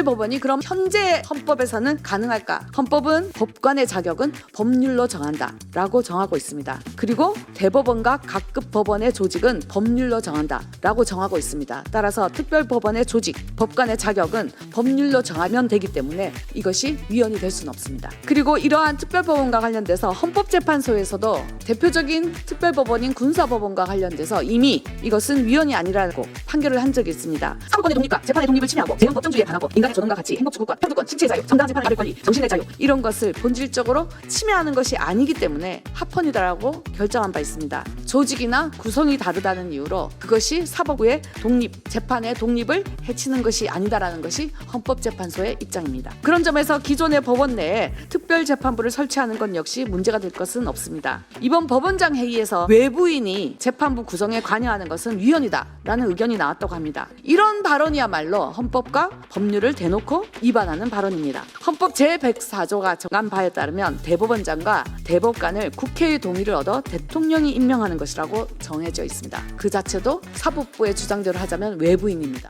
특별법원이 그럼 현재 헌법에서는 가능할까? 헌법은 법관의 자격은 법률로 정한다 라고 정하고 있습니다. 그리고 대법원과 각급 법원의 조직은 법률로 정한다 라고 정하고 있습니다. 따라서 특별법원의 조직, 법관의 자격은 법률로 정하면 되기 때문에 이것이 위헌이 될 수는 없습니다. 그리고 이러한 특별법원과 관련돼서 헌법재판소에서도 대표적인 특별법원인 군사법원과 관련돼서 이미 이것은 위헌이 아니라고 판결을 한 적이 있습니다. 사법권의 독립과 재판의 독립을 침해하고 제형 법정주의에 반하고 인간 의 존엄과 가치, 행복주권과 평등권, 신체의 자유, 정당한 재판을 받을 권리, 정신의 자유 이런 것을 본질적으로 침해하는 것이 아니기 때문에 합헌이다라고 결정한 바 있습니다. 조직이나 구성이 다르다는 이유로 그것이 사법부의 독립, 재판의 독립을 해치는 것이 아니다라는 것이 헌법재판소의 입장입니다. 그런 점에서 기존의 법원 내에 특별재판부를 설치하는 건 역시 문제가 될 것은 없습니다. 이번 법원장 회의에서 외부인이 재판부 구성에 관여하는 것은 위헌이다 라는 의견이 나왔다고 합니다. 이런 발언이야말로 헌법과 법률을 대놓고 위반하는 발언입니다. 헌법 제104조가 정한 바에 따르면 대법원장과 대법관을 국회의 동의를 얻어 대통령이 임명하는 것이라고 정해져 있습니다. 그 자체도 사법부의 주장대로 하자면 외부인입니다.